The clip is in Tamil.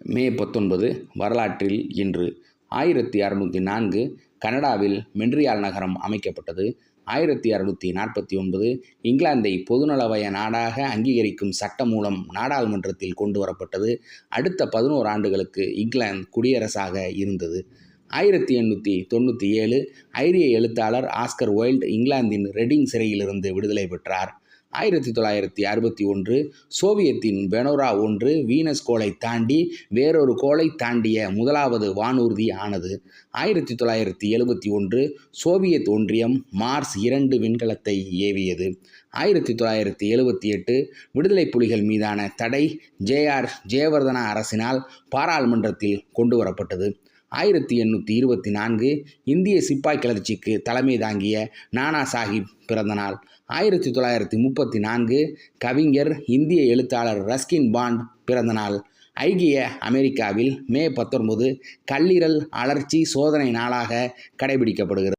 மே பத்தொன்பது வரலாற்றில் இன்று ஆயிரத்தி அறநூற்றி நான்கு கனடாவில் மென்ட்ரியால் நகரம் அமைக்கப்பட்டது. ஆயிரத்தி அறநூற்றி நாற்பத்தி ஒன்பது இங்கிலாந்தை பொதுநலவய நாடாக அங்கீகரிக்கும் சட்டம் மூலம் நாடாளுமன்றத்தில் கொண்டு வரப்பட்டது. அடுத்த பதினோரு ஆண்டுகளுக்கு இங்கிலாந்து குடியரசாக இருந்தது. ஆயிரத்தி எண்ணூற்றி தொண்ணூற்றி ஏழு ஐரிய எழுத்தாளர் ஆஸ்கர் வைல்ட் இங்கிலாந்தின் ரெடிங் சிறையிலிருந்து விடுதலை பெற்றார். ஆயிரத்தி தொள்ளாயிரத்தி அறுபத்தி ஒன்று சோவியத்தின் பெனோரா ஒன்று வீனஸ் கோளை தாண்டி வேறொரு கோளை தாண்டிய முதலாவது வானூர்தி ஆனது. ஆயிரத்தி தொள்ளாயிரத்தி எழுபத்தி ஒன்று சோவியத் ஒன்றியம் மார்ஸ் இரண்டு விண்கலத்தை ஏவியது. ஆயிரத்தி தொள்ளாயிரத்தி எழுபத்தி எட்டு விடுதலை புலிகள் மீதான தடை ஜேஆர் ஜெயவர்தனா அரசினால் பாராளுமன்றத்தில் கொண்டு வரப்பட்டது ஆயிரத்தி எண்ணூற்றி இருபத்தி நான்கு இந்திய சிப்பாய் கிளர்ச்சிக்கு தலைமை தாங்கிய நானா சாஹிப் பிறந்தநாள். ஆயிரத்தி தொள்ளாயிரத்தி முப்பத்தி நான்கு கவிஞர் இந்திய எழுத்தாளர் ரஸ்கின் பாண்ட் பிறந்தநாள். ஐக்கிய அமெரிக்காவில் மே பத்தொன்பது கல்லீரல் அலர்ச்சி சோதனை நாளாக கடைபிடிக்கப்படுகிறது.